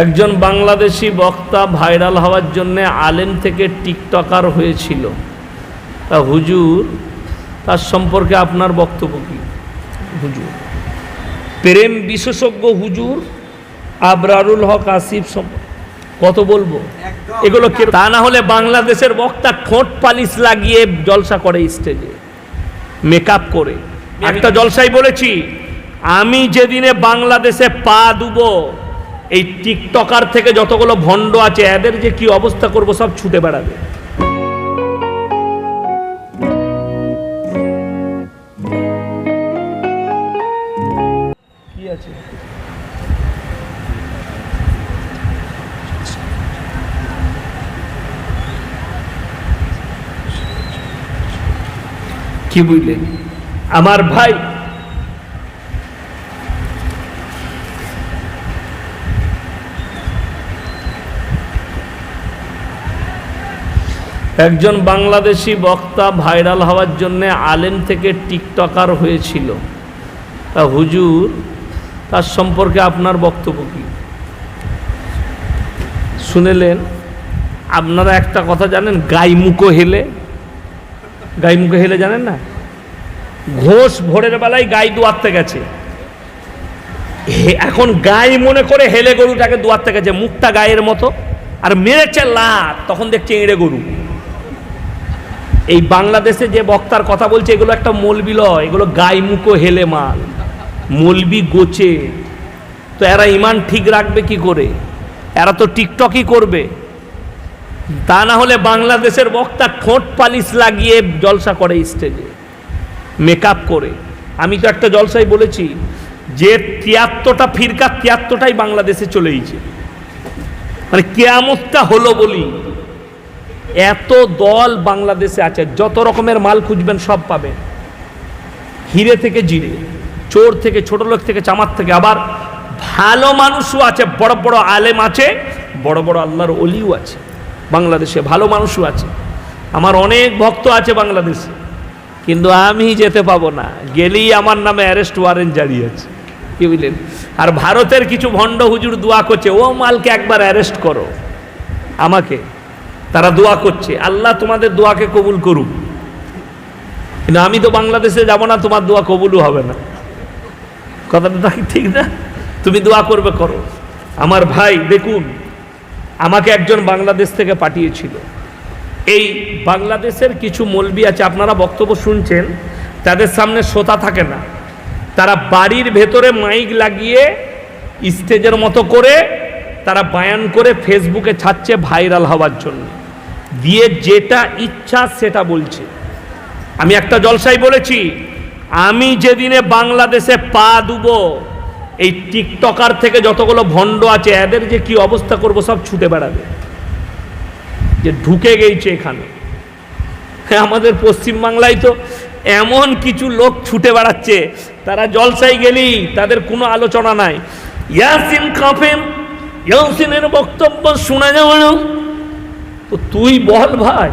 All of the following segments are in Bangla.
একজন বাংলাদেশি বক্তা ভাইরাল হওয়ার জন্য আলেম থেকে টিকটকার হয়েছিল। তা হুজুর তার সম্পর্কে আপনার বক্তব্য কী? হুজুর। প্রেম বিশেষজ্ঞ হুজুর আবরারুল হক আসিফ কত বলব? এগুলো কে তা না হলে বাংলাদেশের বক্তা ঠোঁট পালিশ লাগিয়ে জলসা করে স্টেজে। মেকআপ করে। একটা জলসাই বলেছি আমি যেদিনে বাংলাদেশে পা দুবো এই টিকটকার থেকে যতগুলো ভণ্ড আছে এদের যে কি অবস্থা করব সব ছুটে বেড়াবে। কি আছে? বুঝলেন আমার ভাই একজন বাংলাদেশি বক্তা ভাইরাল হওয়ার জন্য আলেম থেকে টিকটকার হয়েছিল। তা হুজুর, তার সম্পর্কে আপনার বক্তব্য কি? শুনেলেন, আপনারা একটা কথা জানেন গাইমুখো হেলে? গাইমুখো হেলে জানেন না? ঘোষ ভোরের বেলায় গাই দুয়ারতে গেছে। এখন গাই মনে করে হেলে গরুটাকে দুয়ারতে গেছে, মুখটা গায়ের মতো, আর মেরেছে লাত, তখন দেখছে এঁড়ে গরু। এই বাংলাদেশে যে বক্তার কথা বলছে, এগুলো একটা মলবি লয়, এগুলো গাইমুখো হেলে মাল, মলবি গোচে তো এরা ইমান ঠিক রাখবে কি করে? এরা তো টিকটকই করবে। তা না হলে বাংলাদেশের বক্তা ঠোঁট পালিশ লাগিয়ে জলসা করে স্টেজে, মেকআপ করে। আমি তো একটা জলসাই বলেছি, যে তিয়াত্তরটা ফিরকা তিয়াত্তরটাই বাংলাদেশে চলেইছে। মানে কেয়ামতটা হলো বলি। এত দল বাংলাদেশে আছে, যত রকমের মাল খুঁজবেন সব পাবেন হিরে থেকে জিরে, চোর থেকে ছোট লোক থেকে চামার থেকে আবার ভালো মানুষও আছে, বড় বড় আলেম আছে, বড় বড় আল্লাহর অলিও আছে, বাংলাদেশে ভালো মানুষও আছে। আমার অনেক ভক্ত আছে বাংলাদেশে, কিন্তু আমি যেতে পাবো না, গেলেই আমার নামে অ্যারেস্ট ওয়ারেন্ট জারি আছে। কি বুঝলেন আর ভারতের কিছু ভণ্ড হুজুর দোয়া করছে, ও মালকে একবার অ্যারেস্ট করো, আমাকে। তারা দোয়া করছে, আল্লাহ তোমাদের দোয়াকে কবুল করুক। কিন্তু আমি তো বাংলাদেশে যাব না, তোমার দোয়া কবুলও হবে না। কথাটা কি ঠিক না? তুমি দোয়া করবে করো। আমার ভাই, দেখুন, আমাকে একজন বাংলাদেশ থেকে পাঠিয়েছিল। এই বাংলাদেশের কিছু মলবি আছে, আপনারা বক্তব্য শুনছেন, তাদের সামনে শ্রোতা থাকে না। তারা বাড়ির ভেতরে মাইক লাগিয়ে স্টেজের মতো করে তারা বায়ান করে ফেসবুকে ছাড়ছে ভাইরাল হওয়ার জন্য। দিয়ে যেটা ইচ্ছা সেটা বলছে। আমি একটা জলসাই বলেছি, আমি যেদিনে বাংলাদেশে পা দুবো, এই টিকটকার থেকে যতগুলো ভণ্ড আছে, এদের যে কি অবস্থা করব সব ছুটে বেড়াবে। যে ঢুকে গেছে এখানে। হ্যাঁ আমাদের পশ্চিমবাংলায় তো এমন কিছু লোক ছুটে বেড়াচ্ছে, তারা জলসাই গেলেই তাদের কোনো আলোচনা নাই। ইয়াসিন কাফেন ইয়াসিনের বক্তব্য শোনা যাবে না। তো তুই বল ভাই,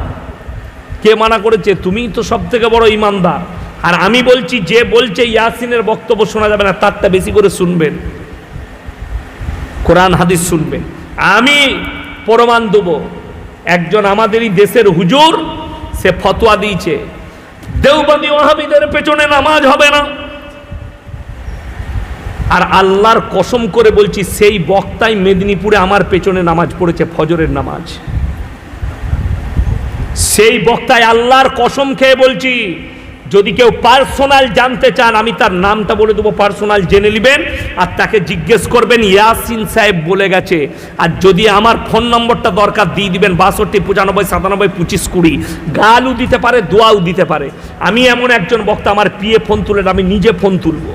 কে মানা করেছে? তুমি তো সব থেকে বড় ইমানদার। আর আমি বলছি, যে বলছে ইয়াসিনের বক্তব্য শোনা যাবে না, তারটা বেশি করে শুনবেন। কোরআন, হাদিস শুনবেন। আমি প্রমাণ দেব, একজন আমাদেরই দেশের হুজুর, সে ফতোয়া দিয়েছে দেওবাদী ওয়াহাবিদের পেছনে নামাজ হবে না। আর আল্লাহর কসম করে বলছি, সেই বক্তাই মেদিনীপুরে আমার পেছনে নামাজ পড়েছে, ফজরের নামাজ। সেই বক্তায় আল্লাহর কসম খেয়ে বলছি, যদি কেউ পার্সোনাল জানতে চান, আমি তার নামটা বলে দেবো, পার্সোনাল জেনে নেবেন, আর তাকে জিজ্ঞেস করবেন, ইয়াসিন সাহেব বলে গেছে, আর যদি আমার ফোন নম্বরটা দরকার, দিয়ে দিবেন, বাষট্টি, পঁচানব্বই, সাতানব্বই, পঁচিশ, কুড়ি, গালও দিতে পারে, দোয়াও দিতে পারে। আমি এমন একজন বক্তা, আমার পিয়ে ফোন তুলেন আমি নিজে ফোন তুলবো।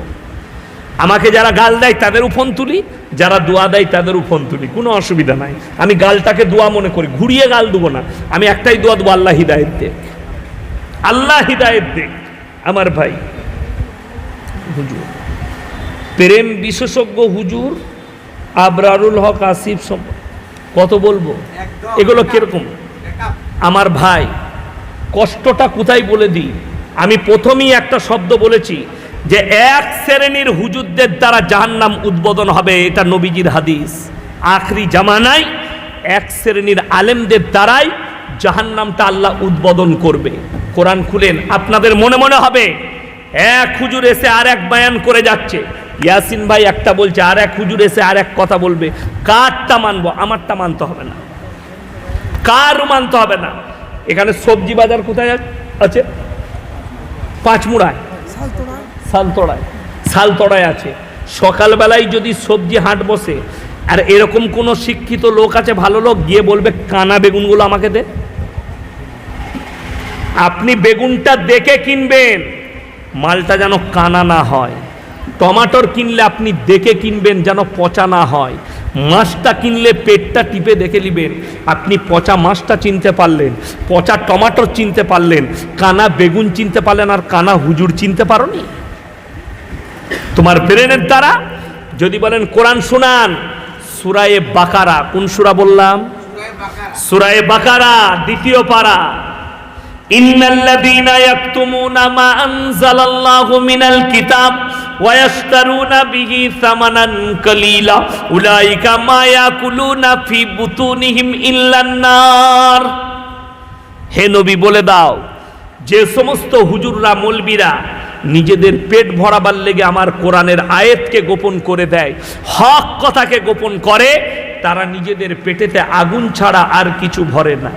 আমাকে যারা গাল দেয় তাদের ফোন তুলি যারা দোয়া দেয় তাদের ফোন তুলি কোনো অসুবিধা নাই। আমি গালটাকে দোয়া মনে করি ঘুরিয়ে গাল দেবো না। আমি একটাই দোয়া দেবো আল্লাহ হিদায়ত দেখ আল্লাহ হিদায়ত দেখ আমার ভাই। হুজুর। প্রেম বিশেষজ্ঞ হুজুর আবরারুল হক আসিফ কত বলব? এগুলো কীরকম? আমার ভাই কষ্টটা কোথায় বলে দিই? আমি প্রথমেই একটা শব্দ বলেছি যে এক শ্রেণির হুজুরদের দ্বারা জাহান্নাম উদ্বোধন হবে, এটা নবীজির হাদিস। আখরি জামানায় এক শ্রেণির আলেমদের দ্বারাই জাহান্নামটা আল্লাহ উদ্বোধন করবে। কোরআন খুলেন, আপনাদের মনে মনে হবে, এক হুজুর এসে আর এক বায়ান করে যাচ্ছে। ইয়াসিন ভাই একটা বলছে, আর এক হুজুর এসে আর এক কথা বলবে, কারটা মানবো? আমারটা মানতে হবে না। কারও মানতে হবে না। এখানে সবজি বাজার কোথায় আছে? পাঁচমুড়ায়। সালতড়ায় সালতড়ায় আছে। সকালবেলায় যদি সবজি হাট বসে, আর এরকম কোনো শিক্ষিত লোক আছে, ভালো লোক, গিয়ে বলবে, কানা বেগুনগুলো আমাকে দে। আপনি বেগুনটা দেখে কিনবেন, মালটা যেন কানা না হয়। টমাটোর কিনলে আপনি দেখে কিনবেন, যেন পচা না হয়। মাছটা কিনলে পেটটা টিপে দেখে নিবেন। আপনি পচা মাছটা চিনতে পারলেন, পচা টমাটোর চিনতে পারলেন, কানা বেগুন চিনতে পারলেন, আর কানা হুজুর চিনতে পারোনি? তোমার ব্রেনের দ্বারা যদি বলেন কোরআন শোনান, সুরায়ে বাকারা, কোন সুরা বললাম? সুরায়ে বাকারা, দ্বিতীয় পারা। ইন্নাল্লাযীনা ইয়াকতুমুনা মা আনজালাল্লাহু মিনাল কিতাব ইয়াশতারুনা বিহি সামানান কালীলা। উলাইকা মা ইয়াকুলুনা ফি বুতুনিহিম ইল্লান নার। হে নবী, বলে দাও, যে সমস্ত হুজুররা, মলবিরা নিজেদের পেট ভরাবার লেগে আমার কোরআনের আয়েতকে গোপন করে দেয়, হক কথাকে গোপন করে, তারা নিজেদের পেটেতে আগুন ছাড়া আর কিছু ভরে না।